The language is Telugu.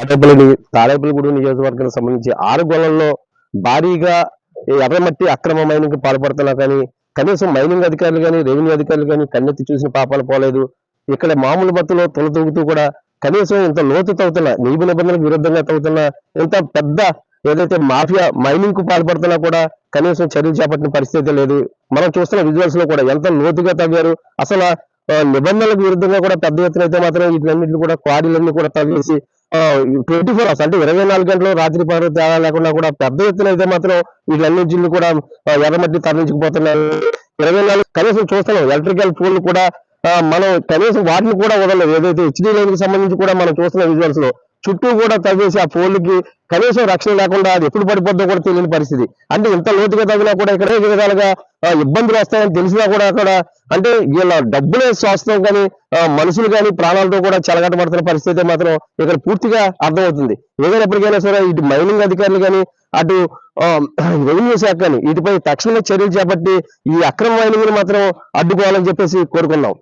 తాడేపల్లి తాడేపల్లిగూడెం నియోజకవర్గానికి సంబంధించి ఆరు గొల్లల్లో భారీగా ఎర్రమట్టి అక్రమ మైనింగ్ పాల్పడుతున్నా కానీ కనీసం మైనింగ్ అధికారులు కానీ రెవెన్యూ అధికారులు కానీ కన్నెత్తి చూసిన పాపాలు పోలేదు. ఇక్కడ మామూలు మత్తులో తొలతూగుతూ కూడా కనీసం ఇంత లోతు తవ్వుతున్న నియమ నిబంధనలకు విరుద్ధంగా తవ్వుతున్న ఇంత పెద్ద ఏదైతే మాఫియా మైనింగ్కు పాల్పడుతున్నా కూడా కనీసం చర్యలు చేపట్టిన పరిస్థితి లేదు. మనం చూస్తున్న విజువల్స్లో కూడా ఎంత లోతుగా తవ్వారు. అసలు నిబంధనలకు విరుద్ధంగా కూడా పెద్ద ఎత్తున అయితే మాత్రం వీటన్నిటిని కూడా క్వారీలన్నీ కూడా తవ్వేసి ట్వంటీ ఫోర్ అవర్స్ అంటే ఇరవై నాలుగు గంటలు రాత్రి పగలు తేడా లేకుండా కూడా పెద్ద ఎత్తున అయితే మాత్రం వీటన్నిటిని కూడా ఎర్రమట్టి తరలించుకుపోతున్నారు ఇరవై నాలుగు కనీసం చూస్తున్నాం ఎలక్ట్రికల్ పోల్ కూడా మనం కనీసం వాటిని కూడా వదలలేదు. ఏదైతే హెచ్డీ లైన్కి సంబంధించి కూడా మనం చూస్తున్న విజువల్స్లో చుట్టూ కూడా తవ్వేసి ఆ పోల్కి కనీసం రక్షణ లేకుండా అది ఎప్పుడు పడిపోద్దో కూడా తెలియని పరిస్థితి. అంటే ఇంత లోతుగా తవ్వినా కూడా ఇక్కడ విధాలుగా ఇబ్బందులు వస్తాయని తెలిసినా కూడా అక్కడ అంటే వీళ్ళ డబ్బులే స్వాస్థం కానీ మనుషులు కానీ ప్రాణాలతో కూడా చెలగట్టబడుతున్న పరిస్థితి మాత్రం ఇక్కడ పూర్తిగా అర్థమవుతుంది. ఏదైనా ఎప్పటికైనా సరే ఇటు మైనింగ్ అధికారులు కానీ అటు రెవెన్యూ శాఖ కానీ వీటిపై తక్షణమే చర్యలు చేపట్టి ఈ అక్రమ మైనింగ్ మాత్రం అడ్డుకోవాలని చెప్పేసి కోరుకున్నాం